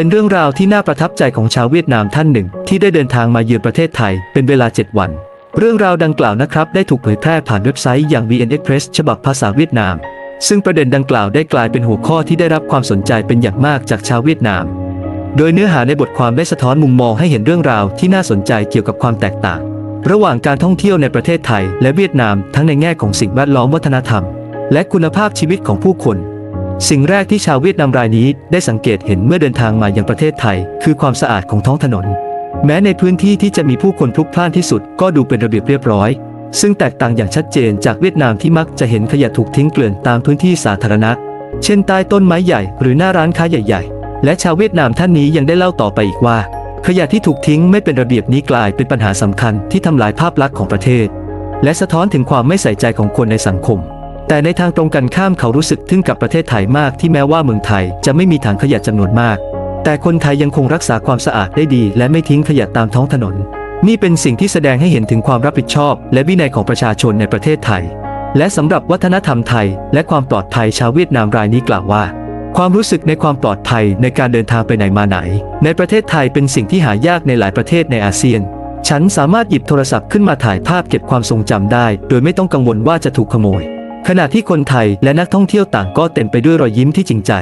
เป็นเรื่องราวที่น่าประทับใจของชาวเวียดนามท่านหนึ่ง ที่ได้เดินทางมาเยือนประเทศไทยเป็นเวลา 7 วัน เรื่องราวดังกล่าวนะครับ ได้ถูกเผยแพร่ผ่านเว็บไซต์อย่าง VN Express ฉบับภาษาเวียดนาม ซึ่งประเด็นดังกล่าวได้กลายเป็นหัวข้อที่ได้รับความสนใจเป็นอย่างมากจากชาวเวียดนาม โดยเนื้อหาในบทความได้สะท้อนมุมมองให้เห็นเรื่องราวที่น่าสนใจเกี่ยวกับความแตกต่าง ระหว่างการท่องเที่ยวในประเทศไทย และเวียดนาม ทั้งในแง่ของสิ่งแวดล้อมวัฒนธรรม และคุณภาพชีวิตของผู้คน สิ่งแรกที่ชาวเวียดนามรายนี้ได้สังเกตเห็นเมื่อเดินทางมายังประเทศไทย คือความสะอาดของท้องถนน แม้ในพื้นที่ที่จะมีผู้คนพลุกพล่านที่สุด ก็ดูเป็นระเบียบเรียบร้อย ซึ่งแตกต่างอย่างชัดเจนจากเวียดนามที่มักจะเห็นขยะถูกทิ้งเกลื่อนตามพื้นที่สาธารณะ เช่นใต้ต้นไม้ใหญ่หรือหน้าร้านค้าใหญ่ ๆ และชาวเวียดนามท่านนี้ยังได้เล่าต่อไปอีกว่า ขยะที่ถูกทิ้งไม่เป็นระเบียบนี้กลายเป็นปัญหาสำคัญที่ทำลายภาพลักษณ์ของประเทศ และสะท้อนถึงความไม่ใส่ใจของคนในสังคม แต่ในทางตรงกันข้ามเขารู้สึกทึ่งกับประเทศไทยมากที่แม้ว่าเมืองไทยจะไม่มีถังขยะจำนวนมาก แต่คนไทยยังคงรักษาความสะอาดได้ดี และไม่ทิ้งขยะตามท้องถนน นี่เป็นสิ่งที่แสดงให้เห็นถึงความรับผิดชอบ และวินัยของประชาชนในประเทศไทย และสำหรับวัฒนธรรมไทย และความปลอดภัยชาวเวียดนามรายนี้กล่าวว่า ความรู้สึกในความปลอดภัยในการเดินทางไปไหนมาไหน ในประเทศไทยเป็นสิ่งที่หายากในหลายประเทศในอาเซียน ฉันสามารถหยิบโทรศัพท์ขึ้นมาถ่ายภาพเก็บความทรงจำได้ โดยไม่ต้องกังวลว่าจะถูกขโมย ขณะที่คนไทยและนักท่องเที่ยวต่างก็เต็มไปด้วยรอยยิ้มที่จริงใจ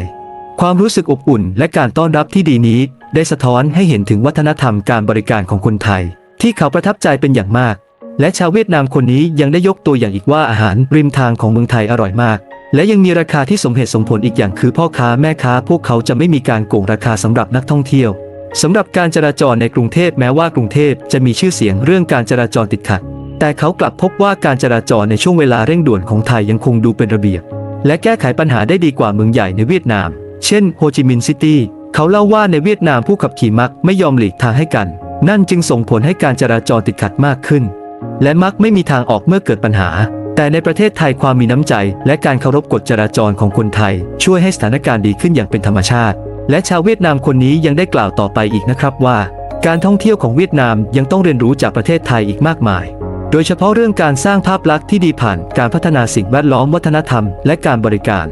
ความรู้สึกอบอุ่นและการต้อนรับที่ดีนี้ ได้สะท้อนให้เห็นถึงวัฒนธรรมการบริการของคนไทย ที่เขาประทับใจเป็นอย่างมาก และชาวเวียดนามคนนี้ยังได้ยกตัวอย่างอีกว่าอาหารริมทางของเมืองไทยอร่อยมาก และยังมีราคาที่สมเหตุสมผลอีกอย่างคือพ่อค้าแม่ค้า พวกเขาจะไม่มีการโกงราคาสำหรับนักท่องเที่ยวสำหรับการจราจรในกรุงเทพแม้ว่ากรุงเทพจะมีชื่อเสียงเรื่องการจราจรติดขัด แต่เขากลับพบว่าการจราจรในช่วงเวลาเร่งด่วนของไทยยังคงดูเป็นระเบียบ และแก้ไขปัญหาได้ดีกว่าเมืองใหญ่ในเวียดนาม เช่นโฮจิมินห์ซิตี้ เขาเล่าว่าในเวียดนามผู้ขับขี่มักไม่ยอมหลีกทางให้กัน นั่นจึงส่งผลให้การจราจรติดขัดมากขึ้น และมักไม่มีทางออกเมื่อเกิดปัญหา แต่ในประเทศไทยความมีน้ำใจ และการเคารพกฎจราจรของคนไทย ช่วยให้สถานการณ์ดีขึ้นอย่างเป็นธรรมชาติ และชาวเวียดนามคนนี้ยังได้กล่าวต่อไปอีกนะครับว่า การท่องเที่ยวของเวียดนามยังต้องเรียนรู้จากประเทศไทยอีกมากมาย โดยเฉพาะเรื่องการสร้างภาพลักษณ์ที่ดีผ่านการพัฒนาสิ่งแวดล้อมวัฒนธรรม และการบริการ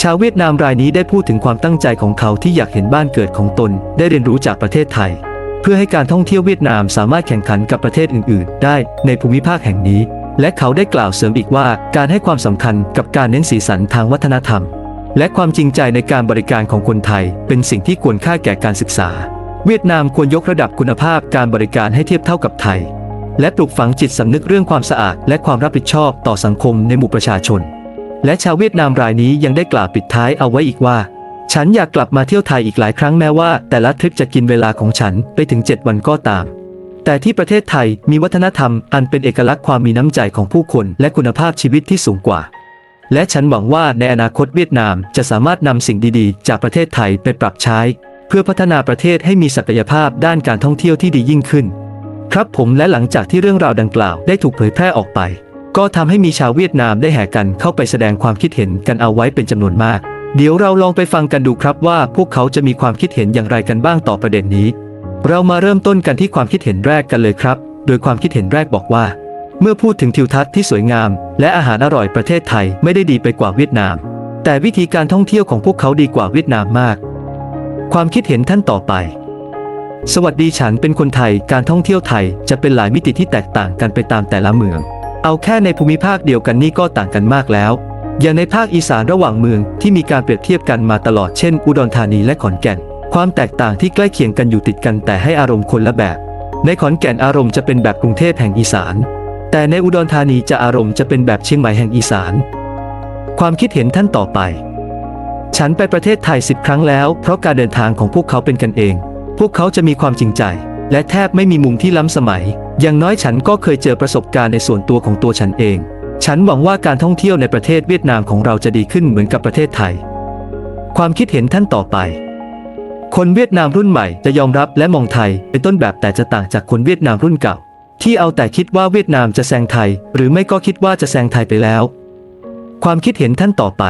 ชาวเวียดนามรายนี้ได้พูดถึงความตั้งใจของเขาที่อยากเห็นบ้านเกิดของตน ได้เรียนรู้จากประเทศไทย เพื่อให้การท่องเที่ยวเวียดนามสามารถแข่งขันกับประเทศอื่น ๆ ได้ในภูมิภาคแห่งนี้ และเขาได้กล่าวเสริมอีกว่าการให้ความสำคัญกับการเน้นสีสันทางวัฒนธรรม และความจริงใจในการบริการของคนไทย เป็นสิ่งที่ควรค่าแก่การศึกษา เวียดนามควรยกระดับคุณภาพการบริการให้เทียบเท่ากับไทย และปลูกฝังจิตสำนึกเรื่องความสะอาด และความรับผิดชอบต่อสังคมในหมู่ประชาชน และชาวเวียดนามรายนี้ยังได้กล่าวปิดท้ายเอาไว้อีกว่า ฉันอยากกลับมาเที่ยวไทยอีกหลายครั้งแม้ว่า แต่ละทริปจะกินเวลาของฉันไปถึง 7 วันก็ตาม แต่ที่ประเทศไทยมีวัฒนธรรมอันเป็นเอกลักษณ์ความมีน้ำใจของผู้คน และคุณภาพชีวิตที่สูงกว่า และฉันหวังว่าในอนาคตเวียดนามจะสามารถนำสิ่งดีๆ จากประเทศไทยไปปรับใช้ เพื่อพัฒนาประเทศให้มีศักยภาพด้านการท่องเที่ยวที่ดียิ่งขึ้น ครับผมและหลังจากที่เรื่องราวดังกล่าวได้ถูกเผยแพร่ออกไป ก็ทำให้มีชาวเวียดนามได้แห่กันเข้าไปแสดงความคิดเห็นกันเอาไว้เป็นจำนวนมาก เดี๋ยวเราลองไปฟังกันดูครับว่าพวกเขาจะมีความคิดเห็นอย่างไรกันบ้างต่อประเด็นนี้ เรามาเริ่มต้นกันที่ความคิดเห็นแรกกันเลยครับ โดยความคิดเห็นแรกบอกว่า เมื่อพูดถึงทิวทัศน์ที่สวยงาม และอาหารอร่อยประเทศไทยไม่ได้ดีไปกว่าเวียดนาม แต่วิธีการท่องเที่ยวของพวกเขาดีกว่าเวียดนามมาก ความคิดเห็นท่านต่อไป สวัสดีฉันเป็นคนไทย การท่องเที่ยวไทยจะเป็นหลายมิติที่แตกต่างกันไปตามแต่ละเมือง เอาแค่ในภูมิภาคเดียวกันนี่ก็ต่างกันมากแล้ว อย่างในภาคอีสานระหว่างเมืองที่มีการเปรียบเทียบกันมาตลอดเช่น อุดรธานีและขอนแก่น ความแตกต่างที่ใกล้เคียงกันอยู่ติดกันแต่ให้อารมณ์คนละแบบ ในขอนแก่นอารมณ์จะเป็นแบบกรุงเทพแห่งอีสาน แต่ในอุดรธานีจะอารมณ์จะเป็นแบบเชียงใหม่แห่งอีสาน ความคิดเห็นท่านต่อไป ฉันไปประเทศไทยสิบครั้งแล้วเพราะการเดินทางของพวกเขาเป็นกันเอง พวกเขาจะมีความจริงใจ และแทบไม่มีมุมที่ล้ำสมัย อย่างน้อยฉันก็เคยเจอประสบการณ์ในส่วนตัวของตัวฉันเอง ฉันหวังว่าการท่องเที่ยวในประเทศเวียดนามของเราจะดีขึ้นเหมือนกับประเทศไทย ความคิดเห็นท่านต่อไป คนเวียดนามรุ่นใหม่จะยอมรับและมองไทย เป็นต้นแบบแต่จะต่างจากคนเวียดนามรุ่นเก่า ที่เอาแต่คิดว่าเวียดนามจะแซงไทย หรือไม่ก็คิดว่าจะแซงไทยไปแล้ว ความคิดเห็นท่านต่อไป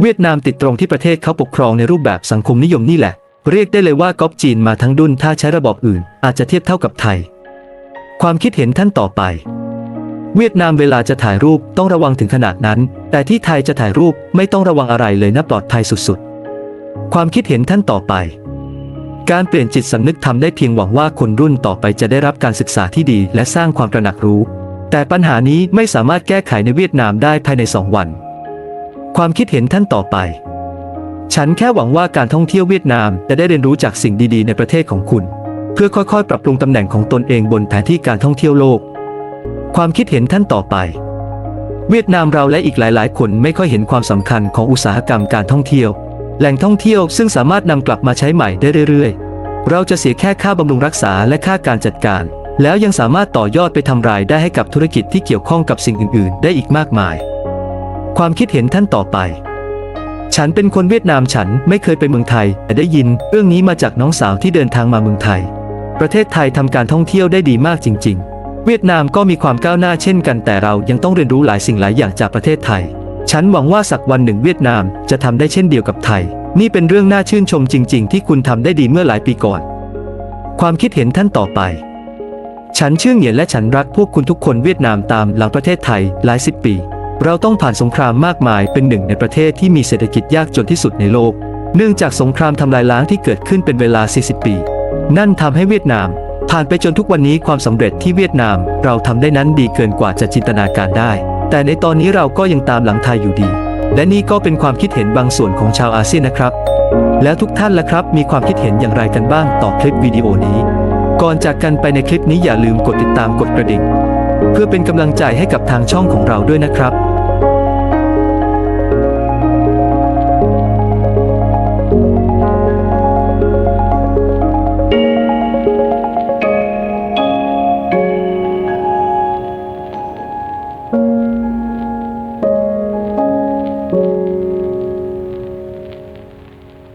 เวียดนามติดตรงที่ประเทศเขาปกครองในรูปแบบสังคมนิยมนี่แหละ เรียกได้เลยว่าก๊อปจีนมาทั้งดุนถ้าใช้ระบบอื่น อาจจะเทียบเท่ากับไทย ความคิดเห็นท่านต่อไป เวียดนามเวลาจะถ่ายรูปต้องระวังถึงขนาดนั้น แต่ที่ไทยจะถ่ายรูปไม่ต้องระวังอะไรเลยนะปลอดภัยสุดๆ ความคิดเห็นท่านต่อไป การเปลี่ยนจิตสำนึกทำได้เพียงหวังว่าคนรุ่นต่อไปจะได้รับการศึกษาที่ดี และสร้างความตระหนักรู้ แต่ปัญหานี้ไม่สามารถแก้ไขในเวียดนามได้ภายในสองวัน ความคิดเห็นท่านต่อไป ฉันแค่หวังว่าการท่องเที่ยวเวียดนามจะได้เรียนรู้จากสิ่งดีๆ ในประเทศของคุณ เพื่อค่อยๆ ปรับปรุงตำแหน่งของตนเองบนแผนที่การท่องเที่ยวโลก ความคิดเห็นท่านต่อไป เวียดนามเราและอีกหลาย ๆ คนไม่ค่อยเห็นความสำคัญของอุตสาหกรรมการท่องเที่ยว แหล่งท่องเที่ยวซึ่งสามารถนำกลับมาใช้ใหม่ได้เรื่อย ๆ เราจะเสียแค่ค่าบำรุงรักษาและค่าการจัดการ แล้วยังสามารถต่อยอดไปทำรายได้ให้กับธุรกิจที่เกี่ยวข้องกับสิ่งอื่น ๆ ได้อีกมากมาย ความคิดเห็นท่านต่อไป ฉันเป็นคนเวียดนามฉันไม่เคยไปเมืองไทย แต่ได้ยินเรื่องนี้มาจากน้องสาวที่เดินทางมาเมืองไทย ประเทศไทยทำการท่องเที่ยวได้ดีมากจริง ๆ เวียดนามก็มีความก้าวหน้าเช่นกันแต่เรายังต้องเรียนรู้หลายสิ่งหลายอย่างจากประเทศไทย ฉันหวังว่าสักวันหนึ่งเวียดนามจะทำได้เช่นเดียวกับไทย นี่เป็นเรื่องน่าชื่นชมจริง ๆ ที่คุณทำได้ดีเมื่อหลายปีก่อน ความคิดเห็นท่านต่อไปฉันชื่อเหงียนและฉันรักพวกคุณทุกคนเวียดนามตามหลังประเทศไทยหลายสิบปี เราต้องผ่านสงครามมากมายเป็นหนึ่งในประเทศที่มีเศรษฐกิจยากจนที่สุดในโลก เนื่องจากสงครามทำลายล้างที่เกิดขึ้นเป็นเวลา 40 ปี นั่นทำให้เวียดนาม ผ่านไปจนทุกวันนี้ความสำเร็จที่เวียดนามเราทำได้นั้นดีเกินกว่าจะจินตนาการได้ แต่ในตอนนี้เราก็ยังตามหลังไทยอยู่ดี และนี่ก็เป็นความคิดเห็นบางส่วนของชาวอาเซียนนะครับ แล้วทุกท่านล่ะครับ มีความคิดเห็นอย่างไรกันบ้างต่อคลิปวิดีโอนี้ ก่อนจากกันไปในคลิปนี้อย่าลืมกดติดตามกดกระดิ่ง เพื่อเป็นกำลังใจให้กับทางช่องของเราด้วยนะครับ